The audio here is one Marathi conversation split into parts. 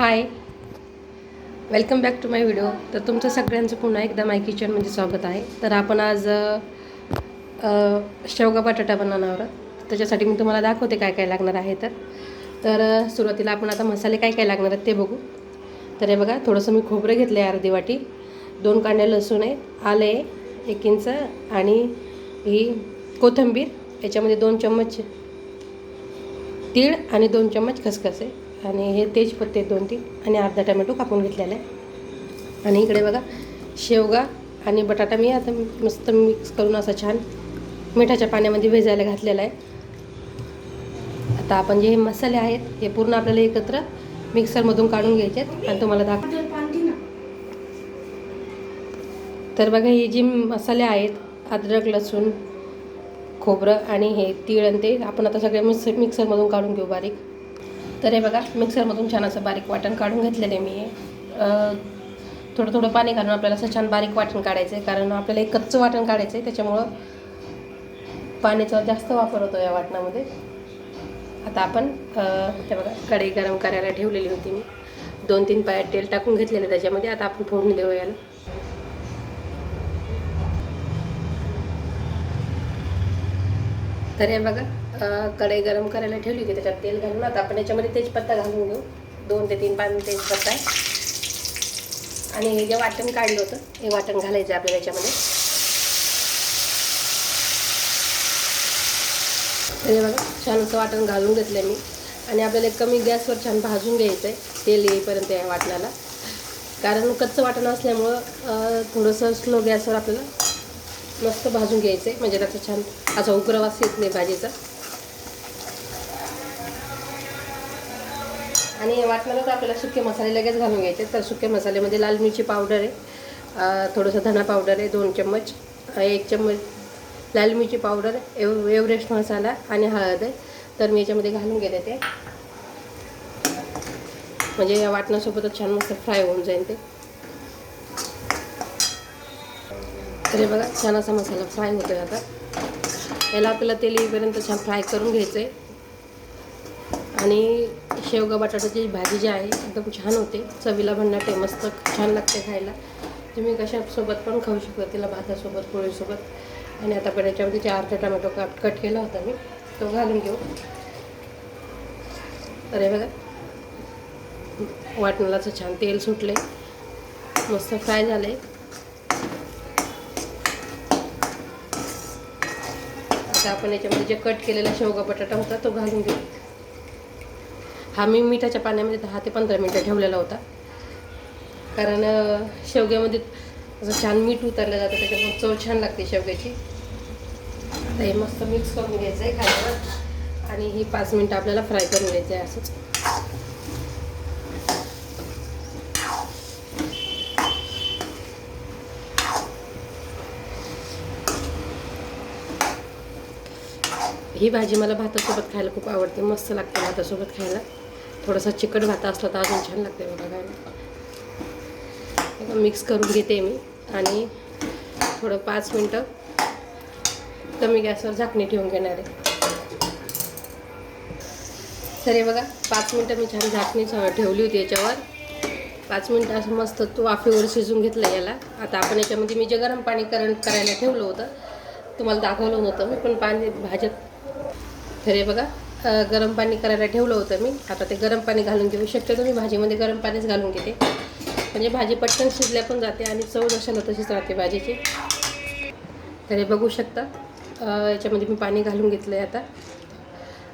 Hi welcome back to my video तर तुमचं सगळ्यांचं पुन्हा एकदा माय किचनमध्ये स्वागत आहे. तर आपण आज शेवगा बटाटा बनवणार आहोत. त्याच्यासाठी मी तुम्हाला दाखवते काय काय लागणार आहे तर. तर सुरुवातीला आपण आता मसाले काय काय लागणार आहेत ते बघू. तर हे बघा थोडंसं मी खोबरं घेतलं आहे अर्धी वाटी. दोन कांड्या लसूण आहे आलं आहे एक इंच आणि ही कोथिंबीर. याच्यामध्ये दोन चम्मच तीळ आणि दोन चम्मच खसखस आहे. आणि हे तेजपत्ते दोन तीन आणि अर्धा टमॅटो कापून घेतलेला आहे. आणि इकडे बघा शेवगा आणि बटाटा मी आता मस्त मिक्स करून असं छान मिठाच्या पाण्यामध्ये भिजायला घातलेला आहे. आता आपण जे हे मसाले आहेत हे पूर्ण आपल्याला एकत्र मिक्सरमधून काढून घ्यायचे आहेत आणि तुम्हाला दाखव तर बघा हे जे मसाले आहेत अद्रक लसूण खोबरं आणि हे तीळ आणि ते आपण आता सगळे मिक्स मिक्सरमधून काढून घेऊ बारीक. तर हे बघा मिक्सरमधून छान असं बारीक वाटण काढून घेतलेलं आहे मी. हे थोडं थोडं पाणी घालून आपल्याला असं छान बारीक वाटण काढायचं आहे कारण आपल्याला एक कच्चं वाटण काढायचं आहे त्याच्यामुळं पाण्याचा जास्त वापर होतो या वाटणामध्ये. आता आपण ते हे बघा कढई गरम करायला ठेवलेली होती मी. दोन तीन पाया तेल टाकून घेतलेलं त्याच्यामध्ये आता आपण फोडणी देऊ याला. तर हे बघा कढई गरम करायला ठेवली की त्याच्यात तेल घालून आता आपण याच्यामध्ये तेजपत्ता घालून घेऊ. दोन ते तीन पान तेजपत्ता. आणि हे जे वाटण काढलं होतं हे वाटण घालायचं आहे आपल्याला याच्यामध्ये. हे बघा छान असं वाटण घालून घेतलं मी. आणि आपल्याला एक कमी गॅसवर छान भाजून घ्यायचं आहे तेल येईपर्यंत या वाटणाला. कारण कच्चं वाटण असल्यामुळं थोडंसं स्लो गॅसवर आपल्याला मस्त भाजून घ्यायचं आहे म्हणजे त्याचा छान असा उग्रवास येत नाही भाजीचा. आणि वाटणार तर आपल्याला सुके मसाले लगेच घालून घ्यायचे तर सुके मसाल्यामध्ये लाल मिरची पावडर आहे. थोडंसं धना पावडर आहे दोन चम्मच. एक चम्मच लाल मिरची पावडर एव एव्हरेस्ट मसाला आणि हळद आहे. तर मी याच्यामध्ये घालून घेते ते. म्हणजे या वाटणासोबतच छान मस्त फ्राय होऊन जाईल ते. तर हे बघा छान असा मसाला फ्राय होतो आता. याला आपल्याला तेल येईपर्यंत छान फ्राय करून घ्यायचं आहे आणि शेवगा बटाट्याची भाजी जी आहे एकदम छान होते. चवीला भन्नाटे मस्त छान लागते खायला. तुम्ही कशासोबत पण खाऊ शकता तिला भातासोबत पोळीसोबत. आणि आता पण याच्यामध्ये चार ते टमॅटो कट कट केला होता मी. तो घालून घेऊ. तर हे बघा. वाटणालाचं छान तेल सुटले मस्त फ्राय झाले आता आपण याच्यामध्ये जे कट केलेला शेवगा बटाटा होता तो घालून घेऊ. हा मी मिठाच्या पाण्यामध्ये दहा ते पंधरा मिनटं ठेवलेला होता. कारण शेवग्यामध्ये असं छान मीठ उतरलं जातं त्याच्यामुळे चव छान लागते शेवग्याची. आता हे मस्त मिक्स करून घ्यायचं आहे खायला. आणि ही पाच मिनटं आपल्याला फ्राय करून घ्यायचं आहे असंच ही भाजी मला भातासोबत खायला खूप आवडते. मस्त लागते भातासोबत खायला. थोडासा चिकट भात असला तर अजून छान लागते बघा खायला. मिक्स करून घेते मी. आणि थोडं पाच मिनटं कमी गॅसवर झाकणी ठेवून घेणार आहे. तर हे बघा पाच मिनटं मी छान झाकणी ठेवली होती याच्यावर. पाच मिनटं असं मस्त तू वाफेवर शिजून घेतलं याला. आता आपण याच्यामध्ये मी जे गरम पाणी करण करायला ठेवलं होतं तुम्हाला दाखवलं नव्हतं. मी पण पाणी भाजत तर हे बघा गरम पाणी करायला ठेवलं होतं मी. आता ते गरम पाणी घालून घेऊ शक्यतो मी भाजीमध्ये गरम पाणीच घालून घेते. म्हणजे भाजी पटकन शिजल्या पण जाते आणि चव जशाला तशीच राहते भाजीची. तर हे बघू शकता. याच्यामध्ये मी पाणी घालून घेतलं आहे आता.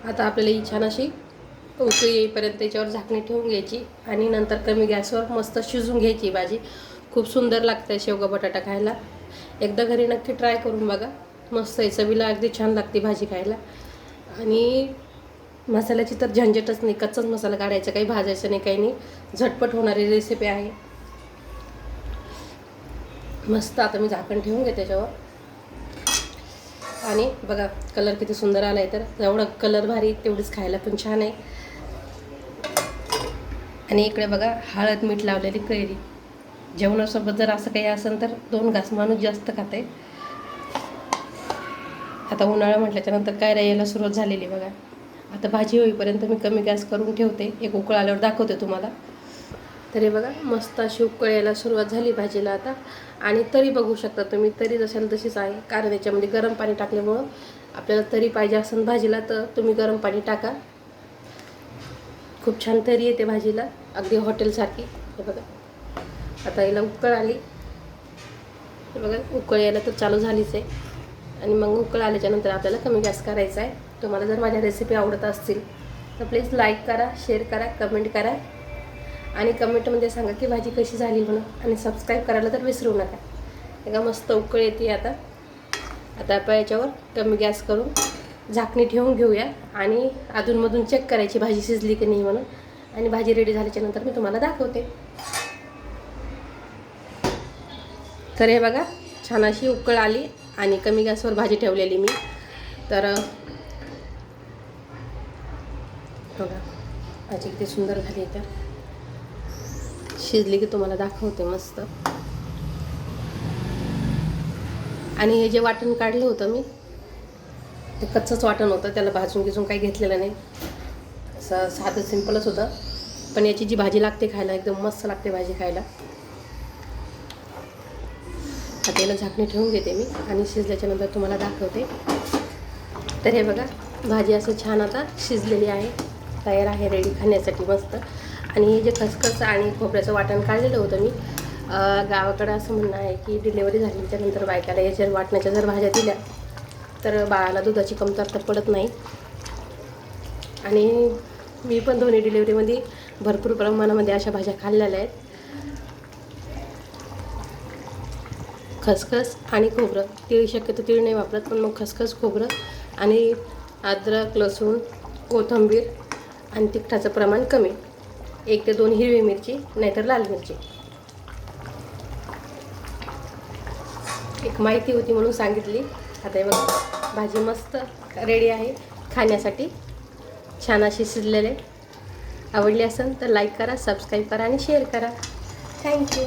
आता आपल्याला ही छान अशी उकळी येईपर्यंत याच्यावर झाकणी ठेवून घ्यायची आणि नंतर कमी गॅसवर मस्त शिजून घ्यायची भाजी. खूप सुंदर लागते शेवगा बटाटा खायला. एकदा घरी नक्की ट्राय करून बघा. मस्त आहे. चवीला अगदी छान लागते भाजी खायला. आणि मसाल्याची तर झंझटच नाही. कच्चाच मसाला काढायचा. काही भाजायचं नाही काही नाही. झटपट होणारी रेसिपी आहे. मस्त आता मी झाकण ठेवून घे त्याच्यावर आणि बघा कलर किती सुंदर आला आहे तर. जेवढा कलर भारी तेवढीच खायला पण छान आहे. आणि इकडे बघा हळद मीठ लावलेली कैरी जेवणासोबत जर असं काही असेल तर दोन घास माणूस जास्त खाते. आता उन्हाळा म्हटल्याच्यानंतर काय यायला सुरुवात झालेली बघा. आता भाजी होईपर्यंत मी कमी गॅस करून ठेवते. एक उकळ आल्यावर दाखवते तुम्हाला. तरी बघा मस्त अशी उकळ यायला सुरुवात झाली भाजीला आता. आणि तरी बघू शकता तुम्ही तरी जशाला तशीच आहे. कारण याच्यामध्ये गरम पाणी टाकल्यामुळं आपल्याला तरी पाहिजे असेल भाजीला तर तुम्ही गरम पाणी टाका. खूप छान तरी येते भाजीला अगदी हॉटेलसारखी. हे बघा. आता याला उकळ आली. हे बघा उकळ यायला तर चालू झालीच आहे. आणि मग उकळ आल्याच्यानंतर आपल्याला कमी गॅस करायचा आहे. तुम्हाला जर माझ्या रेसिपी आवडत असतील तर प्लीज लाईक करा शेअर करा कमेंट करा. आणि कमेंटमध्ये सांगा की भाजी कशी झाली म्हणून. आणि सबस्क्राईब करायला तर विसरू नका. एका मस्त उकळ येते आता. आता आपण याच्यावर कमी गॅस करून झाकणी ठेवून घेऊया. आणि अधूनमधून चेक करायची भाजी शिजली की नाही म्हणून. आणि भाजी रेडी झाल्याच्यानंतर मी तुम्हाला दाखवते. तर हे बघा छान अशी उकळ आली. आणि कमी गॅसवर भाजी ठेवलेली मी. तर बघा भाजी किती सुंदर झाली तर शिजली की तुम्हाला दाखवते मस्त. आणि हे जे वाटण काढलं होतं मी ते कच्चंच वाटण होतं त्याला भाजून घिजून काही घेतलेलं नाही. असं साधं सिंपलच होतं. पण याची जी भाजी लागते खायला एकदम मस्त लागते भाजी खायला. आता याला झाकणी ठेवून घेते मी आणि शिजल्याच्यानंतर तुम्हाला दाखवते. तर हे बघा भाजी असं छान आता शिजलेली आहे. तयार आहे रेडी खाण्यासाठी मस्त. आणि हे जे खसखस आणि खोबऱ्याचं वाटण काढलेलं होतं मी गावाकडं असं म्हणणं आहे की डिलेवरी झाली त्यानंतर बायकाला या जर वाटण्याच्या जर भाज्या दिल्या तर बाळाला दुधाची कमतरता पडत नाही. आणि मी पण दोन्ही डिलेवरीमध्ये भरपूर प्रमाणामध्ये अशा भाज्या खाल्लेल्या आहेत. खसखस आणि खोबरं. तीळ शक्यतो तीळ नाही वापरत पण मग खसखस खोबरं आणि अद्रक लसूण कोथिंबीर आणि तिखटाचं प्रमाण कमी. एक ते दोन हिरवी मिरची नाहीतर लाल मिरची. एक माहिती होती म्हणून सांगितली. आता हे भाजी मस्त रेडी आहे. खाण्यासाठी छान अशी शिजलेले. आवडली असेल तर लाईक करा सबस्क्राईब करा आणि शेअर करा. थँक्यू